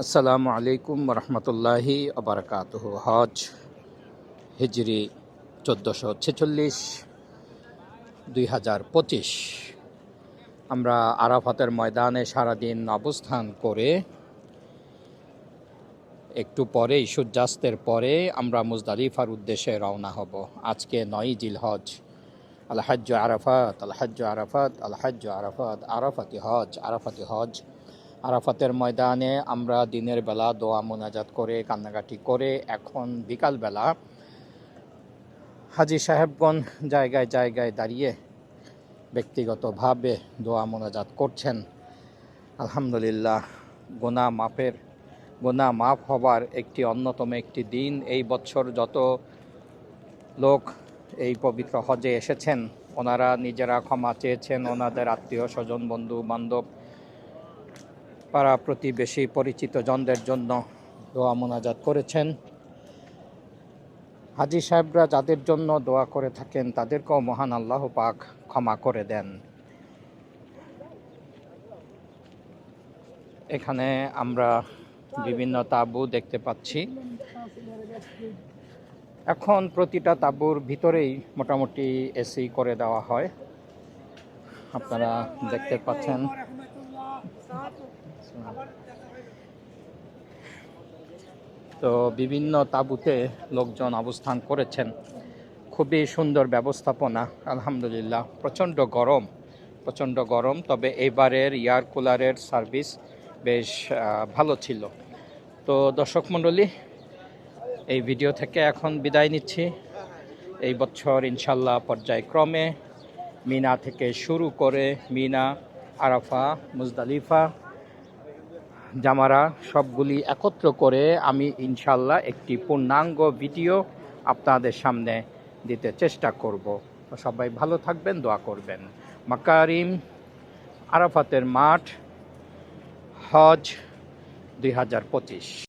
আসসালামু আলাইকুম রহমতুল্লাহি আবরকাত হজ হিজরি চোদ্দোশো ছেচল্লিশ, দুই হাজার পঁচিশ। আমরা আরাফাতের ময়দানে সারাদিন অবস্থান করে একটু পরেই, সূর্যাস্তের পরে আমরা মুজদালিফার উদ্দেশ্যে রওনা হব। আজকে নয় জিল হজ আলহাজ্য আরাফাত আলহাজ্য আরাফাত আলহাজ্য আরাফাত, আরাফাতি হজ আরাফাতি হজ। আরাফাতের ময়দানে আমরা দিনের বেলা দোয়া মোনাজাত করে, কান্নাকাটি করে, এখন বিকালবেলা হাজি সাহেবগণ জায়গায় জায়গায় দাঁড়িয়ে ব্যক্তিগতভাবে দোয়া মোনাজাত করছেন। আলহামদুলিল্লাহ, গোনা মাপের, গোনা মাফ হবার একটি অন্যতম একটি দিন। এই বছর যত লোক এই পবিত্র হজে এসেছেন, ওনারা নিজেরা ক্ষমা চেয়েছেন, ওনাদের আত্মীয় স্বজন বন্ধু বান্ধব পাড়া প্রতিবেশী পরিচিত জনদের জন্য দোয়া মোনাজাত করেছেন। হাজি সাহেবরা যাদের জন্য দোয়া করে থাকেন, তাদেরকেও মহান আল্লাহ পাক ক্ষমা করে দেন। এখানে আমরা বিভিন্ন তাঁবু দেখতে পাচ্ছি। এখন প্রতিটা তাঁবুর ভিতরেই মোটামুটি এসি করে দেওয়া হয়। আপনারা দেখতে পাচ্ছেন। তো বিভিন্ন তাঁবুতে লোকজন অবস্থান করেছেন। খুবই সুন্দর ব্যবস্থাপনা, আলহামদুলিল্লাহ। প্রচণ্ড গরম প্রচণ্ড গরম, তবে এবারের এয়ার কুলারের সার্ভিস বেশ ভালো ছিল। তো দর্শক মণ্ডলী, এই ভিডিও থেকে এখন বিদায় নিচ্ছি। এই বছর ইনশাল্লাহ পর্যায়ক্রমে মিনা থেকে শুরু করে মিনা, আরাফা, মুজদালিফা জামারা সবগুলি একত্র করে আমি ইনশাল্লাহ একটি পূর্ণাঙ্গ ভিডিও আপনাদের সামনে দিতে চেষ্টা করব। সবাই ভালো থাকবেন, দোয়া করবেন। মাকারিম, আরাফাতের মাঠ, হজ দুই হাজার পঁচিশ।